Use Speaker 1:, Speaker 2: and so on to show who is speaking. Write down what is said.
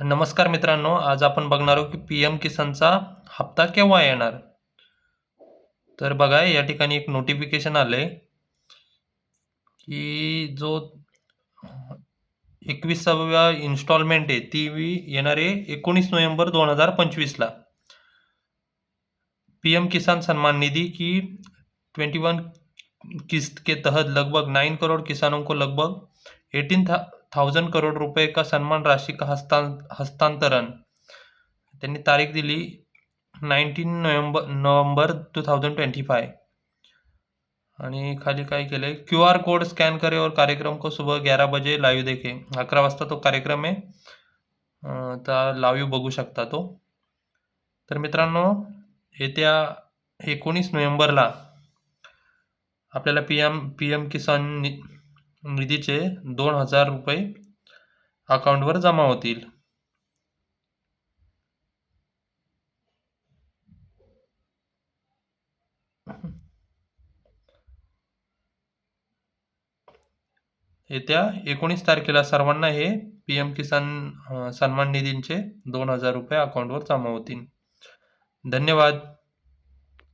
Speaker 1: नमस्कार मित्रांनो आज आपण बघणार आहोत की पी एम किसानचा हप्ता केव्हा येणार? तर बघा या ठिकाणी एक नोटिफिकेशन आले की जो एकविसाव्या इन्स्टॉलमेंट आहे ती येणार आहे एकोणीस नोव्हेंबर दोन हजार पंचवीसला. पी एम किसान सम्मान निधि की ट्वेंटी वन किस्त के तहत लगभग नाइन करोड़ किसानों को लगभग एटीन था थाउजंड करोड रुपये का सन्मान राशि का हस्तां हस्तांतरण. त्यांनी तारीख दिली nineteen November November two thousand twenty five आणि खाली काय केलंय? क्यू आर कोड स्कॅन करे और कार्यक्रम को सुबह ग्यारह बजे लाईव्ह देखे. अकरा वाजता तो कार्यक्रम आहे. तर लाईव्ह बघू शकता तो. तर मित्रांनो येत्या एकोणीस नोव्हेंबरला आपल्याला P M P M Kisan निधीचे दोन हजार रुपये अकाउंटवर जमा होतील. येत्या एकोणीस तारखेला सर्वांना हे पी एम किसान सन्मान निधींचे दोन हजार रुपये अकाउंटवर जमा होतील. धन्यवाद.